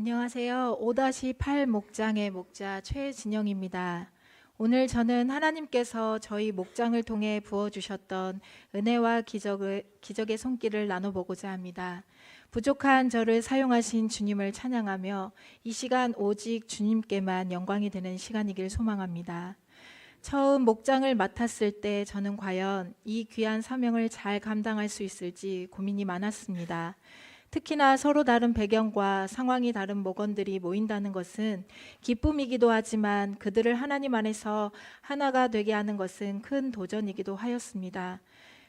안녕하세요. 5-8 목장의 목자 최진영입니다. 오늘 저는 하나님께서 저희 목장을 통해 부어주셨던 은혜와 기적을, 기적의 손길을 나눠보고자 합니다. 부족한 저를 사용하신 주님을 찬양하며 이 시간 오직 주님께만 영광이 되는 시간이길 소망합니다. 처음 목장을 맡았을 때 저는 과연 이 귀한 사명을 잘 감당할 수 있을지 고민이 많았습니다. 특히나 서로 다른 배경과 상황이 다른 목원들이 모인다는 것은 기쁨이기도 하지만 그들을 하나님 안에서 하나가 되게 하는 것은 큰 도전이기도 하였습니다.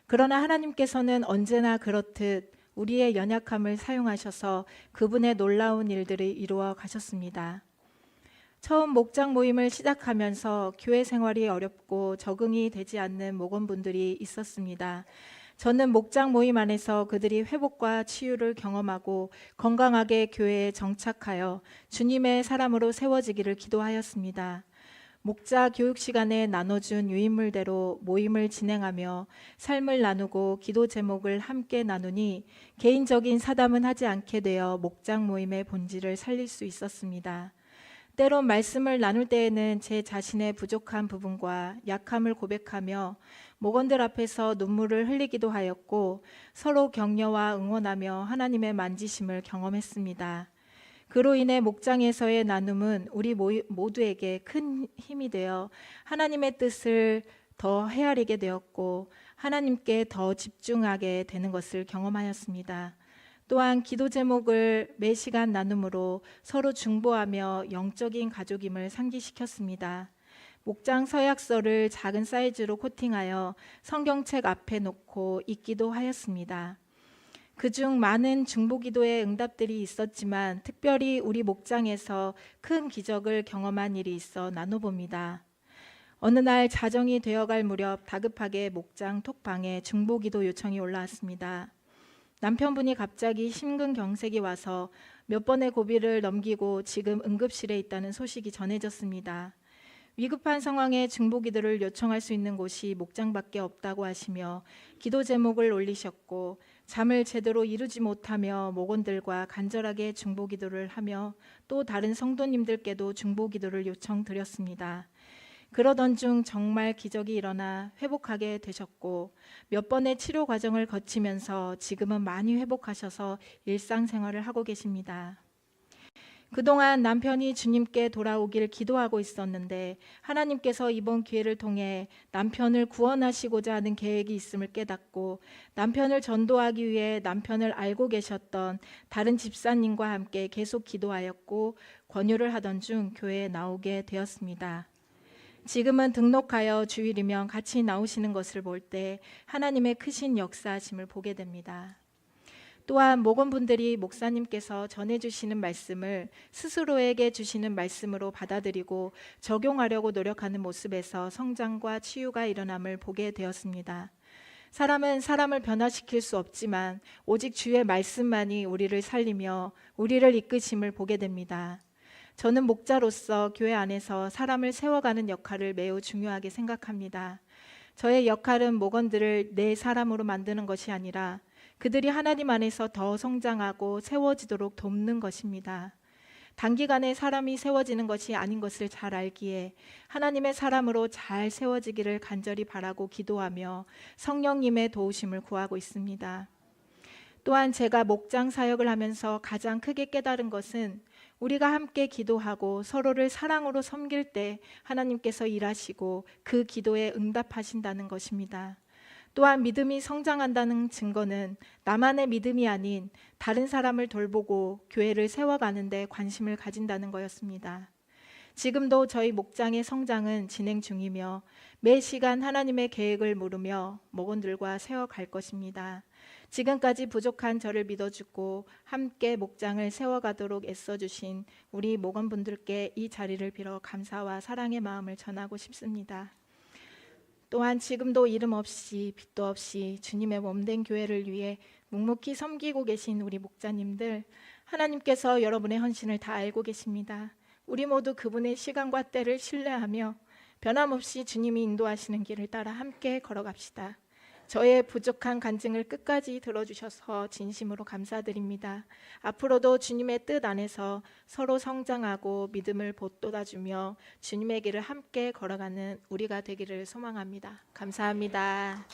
그러나 하나님께서는 언제나 그렇듯 우리의 연약함을 사용하셔서 그분의 놀라운 일들을 이루어 가셨습니다. 처음 목장 모임을 시작하면서 교회 생활이 어렵고 적응이 되지 않는 목원분들이 있었습니다. 저는 목장 모임 안에서 그들이 회복과 치유를 경험하고 건강하게 교회에 정착하여 주님의 사람으로 세워지기를 기도하였습니다. 목자 교육 시간에 나눠준 유인물대로 모임을 진행하며 삶을 나누고 기도 제목을 함께 나누니 개인적인 사담은 하지 않게 되어 목장 모임의 본질을 살릴 수 있었습니다. 때론 말씀을 나눌 때에는 제 자신의 부족한 부분과 약함을 고백하며 목원들 앞에서 눈물을 흘리기도 하였고 서로 격려와 응원하며 하나님의 만지심을 경험했습니다. 그로 인해 목장에서의 나눔은 우리 모두에게 큰 힘이 되어 하나님의 뜻을 더 헤아리게 되었고 하나님께 더 집중하게 되는 것을 경험하였습니다. 또한 기도 제목을 매 시간 나눔으로 서로 중보하며 영적인 가족임을 상기시켰습니다. 목장 서약서를 작은 사이즈로 코팅하여 성경책 앞에 놓고 읽기도 하였습니다. 그중 많은 중보기도의 응답들이 있었지만 특별히 우리 목장에서 큰 기적을 경험한 일이 있어 나눠봅니다. 어느 날 자정이 되어갈 무렵 다급하게 목장 톡방에 중보기도 요청이 올라왔습니다. 남편분이 갑자기 심근경색이 와서 몇 번의 고비를 넘기고 지금 응급실에 있다는 소식이 전해졌습니다. 위급한 상황에 중보기도를 요청할 수 있는 곳이 목장밖에 없다고 하시며 기도 제목을 올리셨고 잠을 제대로 이루지 못하며 목원들과 간절하게 중보기도를 하며 또 다른 성도님들께도 중보기도를 요청드렸습니다. 그러던 중 정말 기적이 일어나 회복하게 되셨고 몇 번의 치료 과정을 거치면서 지금은 많이 회복하셔서 일상생활을 하고 계십니다. 그동안 남편이 주님께 돌아오길 기도하고 있었는데 하나님께서 이번 기회를 통해 남편을 구원하시고자 하는 계획이 있음을 깨닫고 남편을 전도하기 위해 남편을 알고 계셨던 다른 집사님과 함께 계속 기도하였고 권유를 하던 중 교회에 나오게 되었습니다. 지금은 등록하여 주일이면 같이 나오시는 것을 볼 때 하나님의 크신 역사하심을 보게 됩니다. 또한 목원분들이 목사님께서 전해주시는 말씀을 스스로에게 주시는 말씀으로 받아들이고 적용하려고 노력하는 모습에서 성장과 치유가 일어남을 보게 되었습니다. 사람은 사람을 변화시킬 수 없지만 오직 주의 말씀만이 우리를 살리며 우리를 이끄심을 보게 됩니다. 저는 목자로서 교회 안에서 사람을 세워가는 역할을 매우 중요하게 생각합니다. 저의 역할은 목원들을 내 사람으로 만드는 것이 아니라 그들이 하나님 안에서 더 성장하고 세워지도록 돕는 것입니다. 단기간에 사람이 세워지는 것이 아닌 것을 잘 알기에 하나님의 사람으로 잘 세워지기를 간절히 바라고 기도하며 성령님의 도우심을 구하고 있습니다. 또한 제가 목장 사역을 하면서 가장 크게 깨달은 것은 우리가 함께 기도하고 서로를 사랑으로 섬길 때 하나님께서 일하시고 그 기도에 응답하신다는 것입니다. 또한 믿음이 성장한다는 증거는 나만의 믿음이 아닌 다른 사람을 돌보고 교회를 세워가는데 관심을 가진다는 거였습니다. 지금도 저희 목장의 성장은 진행 중이며 매 시간 하나님의 계획을 물으며 목원들과 세워갈 것입니다. 지금까지 부족한 저를 믿어주고 함께 목장을 세워가도록 애써주신 우리 목원분들께 이 자리를 빌어 감사와 사랑의 마음을 전하고 싶습니다. 또한 지금도 이름 없이 빛도 없이 주님의 몸된 교회를 위해 묵묵히 섬기고 계신 우리 목자님들 하나님께서 여러분의 헌신을 다 알고 계십니다. 우리 모두 그분의 시간과 때를 신뢰하며 변함없이 주님이 인도하시는 길을 따라 함께 걸어갑시다. 저의 부족한 간증을 끝까지 들어주셔서 진심으로 감사드립니다. 앞으로도 주님의 뜻 안에서 서로 성장하고 믿음을 보돋아주며 주님의 길을 함께 걸어가는 우리가 되기를 소망합니다. 감사합니다.